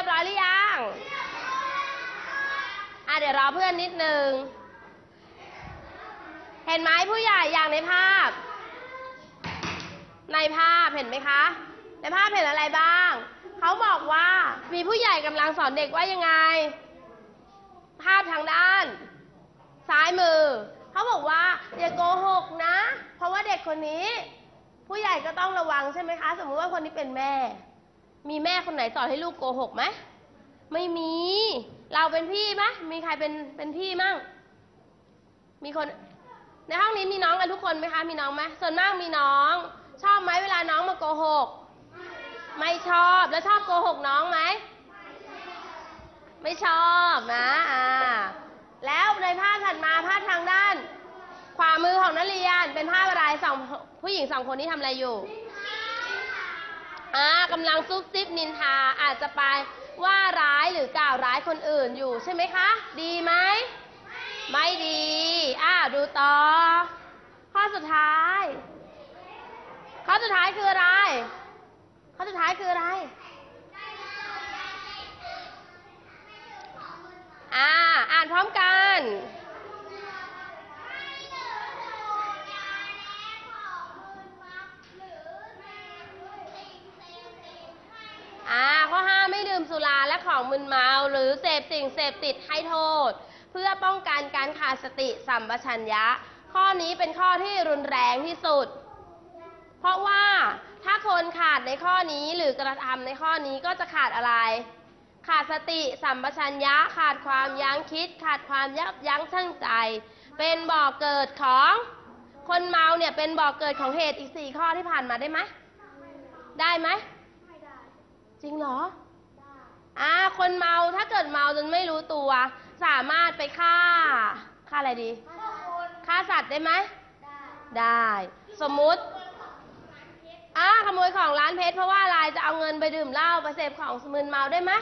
ยบร้อยหรือยัง อะเดี๋ยวรอเพื่อนนิดนึง เห็นไหมผู้ใหญ่อย่างในภาพ ในภาพเห็นไหมคะ ในภาพเห็นอะไรบ้าง เขาบอกว่ามีผู้ใหญ่กำลังสอนเด็กว่ายังไง ภาพทางด้าน ซ้ายมือ เขาบอกว่าอย่าโกหกนะ เพราะว่าเด็กคนนี้ ผู้ใหญ่ก็ต้องระวังใช่ไหมคะ สมมุติว่าคนนี้เป็นแม่ มีแม่คนไหนสอนให้ลูกโกหกไหมไม่มี เราเป็นพี่ไหมมีใครเป็นเป็นพี่มั่ง มีคน ในห้องนี้มีน้องกันทุกคนไหมคะ มีน้องไหมส่วนมากมีน้อง ชอบไหมเวลาน้องมาโกหก ไม่ชอบ แล้วชอบโกหกน้องไหม ไม่ชอบนะอ่าแล้วในภาพถัดมาภาพทางด้าน ขวามือของนักเรียนเป็นภาพอะไรสองผู้หญิงสองคนนี้ทำอะไรอยู่ อ่ากำลังซุบซิบนินทาอาจจะไปว่าร้ายหรือกล่าวร้ายคนอื่นอยู่ใช่ไหมคะ ดีไหม ไม่ดีอ่าดูต่อ ข้อสุดท้าย ข้อสุดท้ายคืออะไร ข้อสุดท้ายคืออะไรอ่าอ่านพร้อมกัน อ่า ข้อห้าไม่ดื่ม สุราและของมึนเมา หรือเสพสิ่งเสพติดให้โทษ เพื่อป้องกันการขาดสติสัมปชัญญะ ข้อนี้เป็นข้อที่รุนแรงที่สุด เพราะว่าถ้าคนขาดในข้อนี้หรือกระทำในข้อนี้ก็จะขาดอะไร ขาดสติสัมปชัญญะ ขาดความยั้งคิด ขาดความยับยั้งชั่งใจ เป็นบ่อกเกิดของคนเมาเนี่ยเป็นบ่อกเกิดของเหตุอีกสี่ข้อที่ผ่านมาได้ไหม ได้ไหม จริงเหรอ อ่าคนเมาถ้าเกิดเมาจนไม่รู้ตัว สามารถไปฆ่าฆ่าอะไรดีฆ่าสัตว์ได้ไหมได้ สมมุติอ่าขโมยของร้านเพชรเพราะว่าอะไรจะเอาเงินไปดื่มเหล้าไปเสพของมึนเมาได้ไหม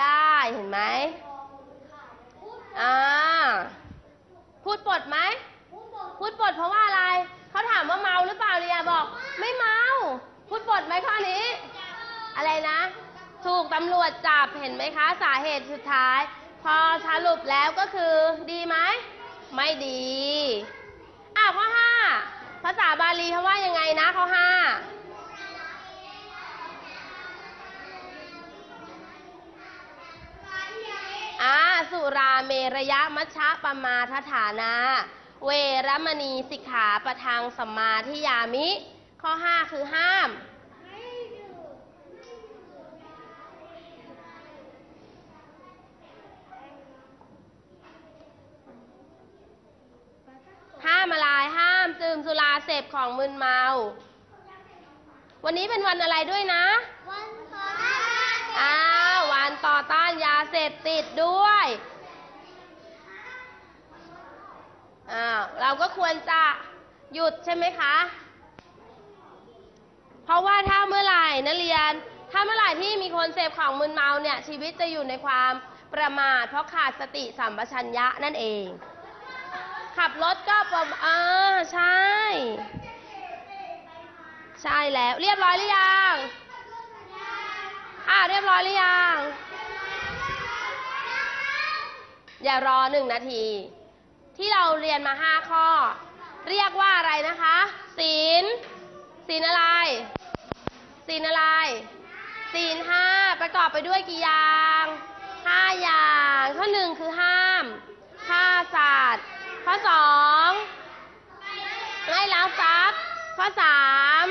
ได้เห็นไหมอ่าพูดปดไหมพูดปดเพราะว่าอะไรเขาถามว่าเมาหรือเปล่าเรียบอก ไม่เมา พูดปดไหมข้อนี้ อะไรนะ ถูกตำรวจจับเห็นไหมคะ สาเหตุสุดท้าย พอสรุปแล้วก็คือดีไหม ไม่ดีอะข้อห้าภาษาบาลีเขาว่ายังไงนะข้อห้าอ่าสุราเมระยะมัชฌะปมาทฐานา เวรมณีสิกขาประทังสัมมาทิยามิ ข้อห้าคือห้าม ห้ามอะไรห้าม ดื่มสุราเสพของมึนเมา วันนี้เป็นวันอะไรด้วยนะอ้าววันต่อต้านยาเสพติดด้วยอ้าวเราก็ควรจะหยุดใช่ไหมคะ เพราะว่าถ้าเมื่อไหร่นักเรียน ถ้าเมื่อไหร่ที่มีคนเสพของมึนเมาเนี่ยชีวิตจะอยู่ในความประมาทเพราะขาดสติสัมปชัญญะนั่นเอง ขับรถก็ประมาณอ่าใช่ ใช่แล้ว เรียบร้อยหรือยังอ่าเรียบร้อยหรือยังอย่ารอหนึ่งนาที ที่เราเรียนมาห้าข้อ เรียกว่าอะไรนะคะศีลศีลอะไรศีลอะไรศีลห้าประกอบไปด้วยกี่อย่างห้าอย่าง ข้อหนึ่งคือห้ามฆ่าสัตว์ ข้อสองไม่ลักทรัพย์ข้อสาม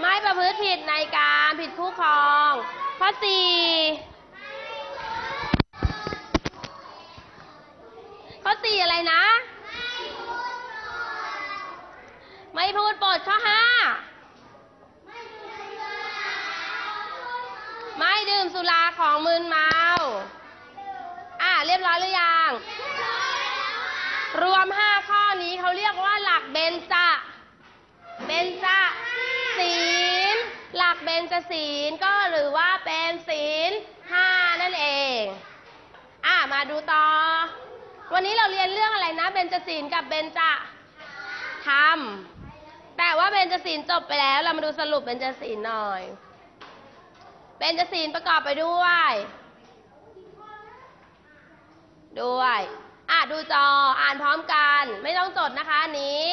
ไม่ประพฤติผิดในการผิดคู่ครอง ข้อสี่ข้อสี่อะไรนะ ไม่พูดปดข้อห้าไม่ดื่มสุราของมึนเมา อะเรียบร้อยหรือยัง รวมห้าข้อนี้เขาเรียกว่าหลักเบญจเบญจศีล หลักเบญจศีลก็หรือว่าเป็นศีลห้านั่นเอง อะมาดูต่อ วันนี้เราเรียนเรื่องอะไรนะเบญจศีลกับเบญจธรรม แต่ว่าเบญจศีลจบไปแล้ว เรามาดูสรุปเบญจศีลหน่อย เบญจศีลประกอบไปด้วย ด้วย อะดูจออ่านพร้อมกัน ไม่ต้องจดนะคะอันนี้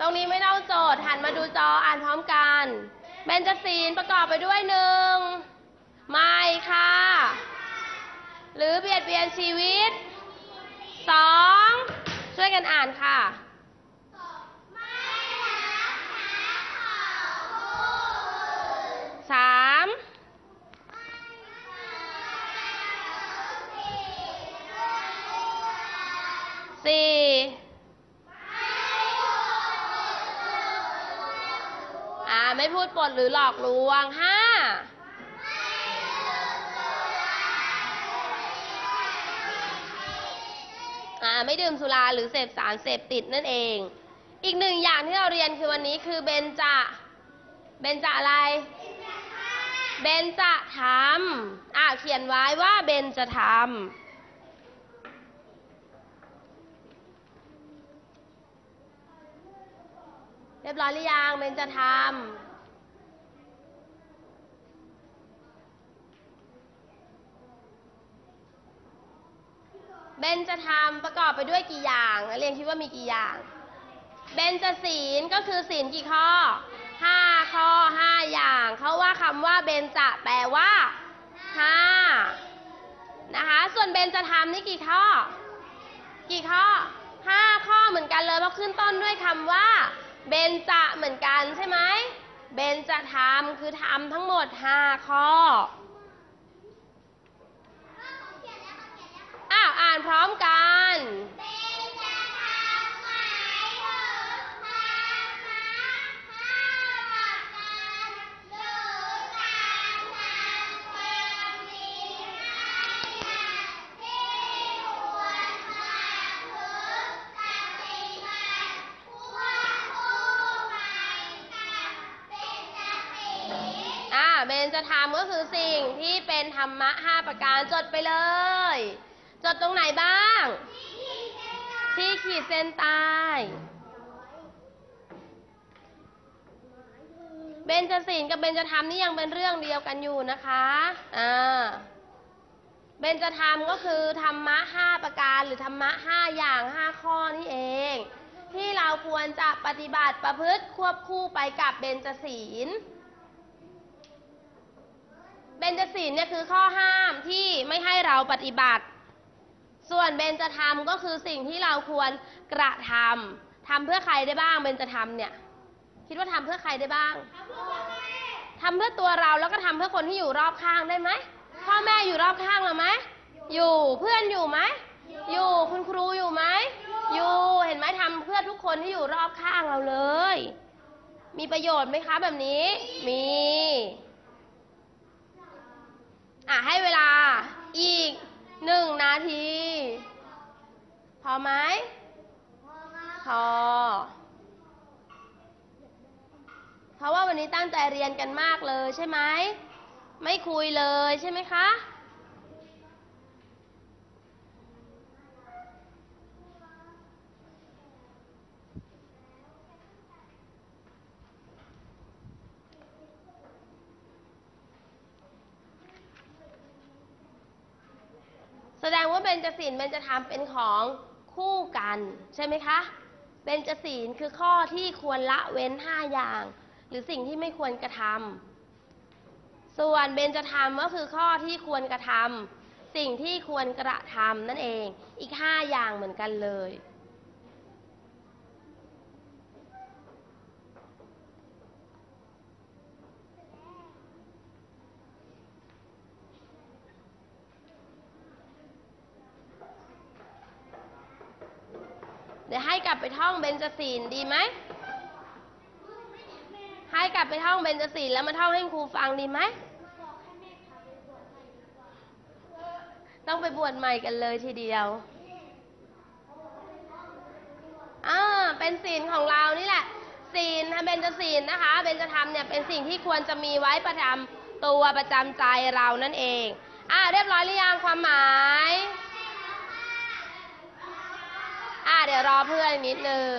ตรงนี้ไม่ต้องจดหันมาดูจออ่านพร้อมกันเบญจศีลประกอบไปด้วยหนึ่งไม่ค่ะ หรือเบียดเบียนชีวิตสองช่วยกันอ่านค่ะ สามสี่อ่า ไม่พูดปดหรือหลอกลวงห้าอ่าไม่ดื่มสุราหรือเสพสารเสพติดนั่นเอง อีกหนึ่งอย่างที่เราเรียนคือวันนี้คือเบนจะเบนจะอะไร เบนจะธรรมอ่าเขียนไว้ว่าเบนจะธรรมเรียบร้อยหรือยังเบนจะธร เบนจะธรรมประกอบไปด้วยกี่อย่างนักเรียนคิดว่ามีกี่อย่าง เบนจะศีลก็คือศีลกี่ข้อห้าข้อห้าอย่างเขาว่าคำว่าเบนจะแปลว่าห้านะคะ ส่วนเบนจะทำนี่กี่ข้อ กี่ข้อห้าข้อเหมือนกันเลยเพราะขึ้นต้นด้วยคำว่าเบนจะเหมือนกันใช่ไหมเบนจะทำคือทำทั้งหมดห้าข้อ อ้าวอ่านพร้อมกันอ่าเบนจะทำก็คือสิ่งที่เป็นธรรมะห้าประการจดไปเลย จดตรงไหนบ้าง ที่ขีดเส้นใต้เบนจะศีลกับเบนจะธรรมนี่ยังเป็นเรื่องเดียวกันอยู่นะคะอ่าเบนจะธรรมก็คือธรรมะห้าประการหรือธรรมะห้าอย่างห้าข้อนี่เอง ที่เราควรจะปฏิบัติประพฤติควบคู่ไปกับเบนจศีลเบญจศีลเนี่ยคือข้อห้ามที่ไม่ให้เราปฏิบัติ ส่วนเบญจธรรมก็คือสิ่งที่เราควรกระทำทำเพื่อใครได้บ้างเบญจธรรมเนี่ย คิดว่าทำเพื่อใครได้บ้างทำเพื่อตัวเราแล้วก็ทำเพื่อคนที่อยู่รอบข้างได้ไหมพ่อแม่อยู่รอบข้างเราไหมอยู่เพื่อนอยู่ไหมอยู่คุณครูอยู่ไหมอยู่เห็นไหมทำเพื่อทุกคนที่อยู่รอบข้างเราเลย มีประโยชน์ไหมคะแบบนี้ มีอะให้เวลาอีก หนึ่งนาที พอไหมพอ เพราะว่าวันนี้ตั้งใจเรียนกันมากเลยใช่ไหม ไม่คุยเลยใช่ไหมคะ แสดงว่าเบ ญจศีลเบญจธรรมเป็นของคู่กันใช่ไหมคะเบญจศีลคือข้อที่ควรละเว้นห้าอย่าง หรือสิ่งที่ไม่ควรกระทำส่วนเบญจธรรมก็คือข้อที่ควรกระทำสิ่งที่ควรกระทำนั่นเองอีกห้าอย่างเหมือนกันเลย ดี๋ยวให้กลับไปท่องเบญจศีลดีไหม ให้กลับไปท่องเบญจศีลแล้วมาท่องให้ครูฟังดีไหม ต้องไปบวชใหม่กันเลยทีเดียว อ่า เป็นศีลของเรานี่แหละ ศีลนะเบญจศีลนะคะ เบญจธรรมเนี่ยเป็นสิ่งที่ควรจะมีไว้ประจำตัวประจำใจเรานั่นเอง อ่า เรียบร้อยหรือยังความหมาย อ่าเดี๋ยวรอเพื่อนนิดนึง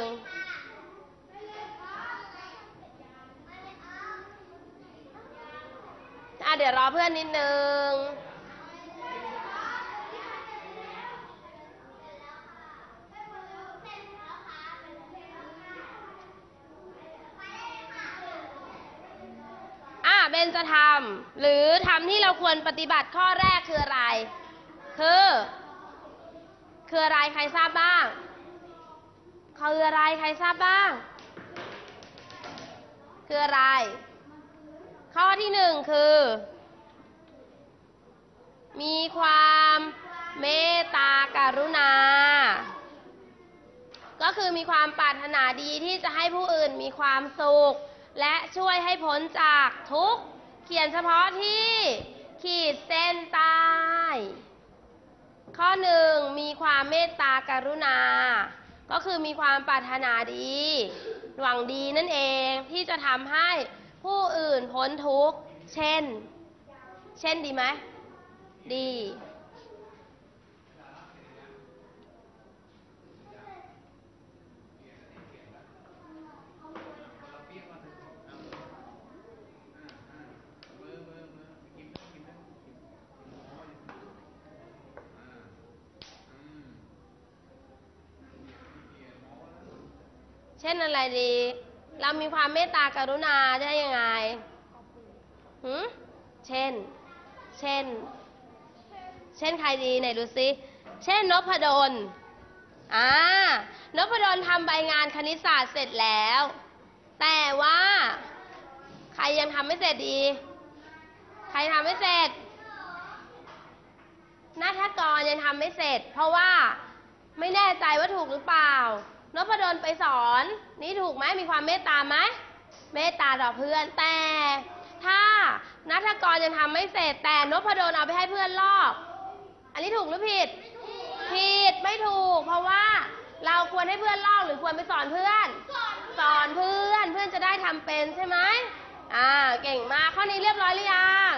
อะเดี๋ยวรอเพื่อนนิดนึง อะเบนจะทำหรือทำที่เราควรปฏิบัติข้อแรกคืออะไร คือ คืออะไรใครทราบบ้าง คืออะไรใครทราบบ้าง คืออะไร ข้อที่หนึ่งคือ มีความเมตตากรุณา ก็คือมีความปรารถนาดีที่จะให้ผู้อื่นมีความสุข และช่วยให้พ้นจากทุกข์ เขียนเฉพาะที่ขีดเส้นใต้ข้อหนึ่งมีความเมตตากรุณา ก็คือมีความปรารถนาดี หวังดีนั่นเองที่จะทำให้ผู้อื่นพ้นทุกข์ เช่น เช่นดีไหมดี เช่นอะไรดี เรามีความเมตตากรุณาได้ยังไงหืมเช่น เช่น เช่นใครดีไหนดูซิเช่นนพดลอ่านพดลทำใบงานคณิตศาสตร์เสร็จแล้ว แต่ว่า ใครยังทำไม่เสร็จดี ใครทำไม่เสร็จนัทกรยังทำไม่เสร็จ เพราะว่าไม่แน่ใจว่าถูกหรือเปล่า นพดลไปสอน นี่ถูกไหมมีความเมตตาไหมเมตตาต่อเพื่อนแต่ ถ้านัทกรยังทำไม่เสร็จแต่นพดลเอาไปให้เพื่อนลอก อันนี้ถูกหรือผิด ผิดไม่ถูก เพราะว่าเราควรให้เพื่อนลอกหรือควรไปสอนเพื่อน สอนเพื่อนเพื่อนจะได้ทำเป็นใช่ไหมอ่าเก่งมากข้อนี้เรียบร้อยหรือยัง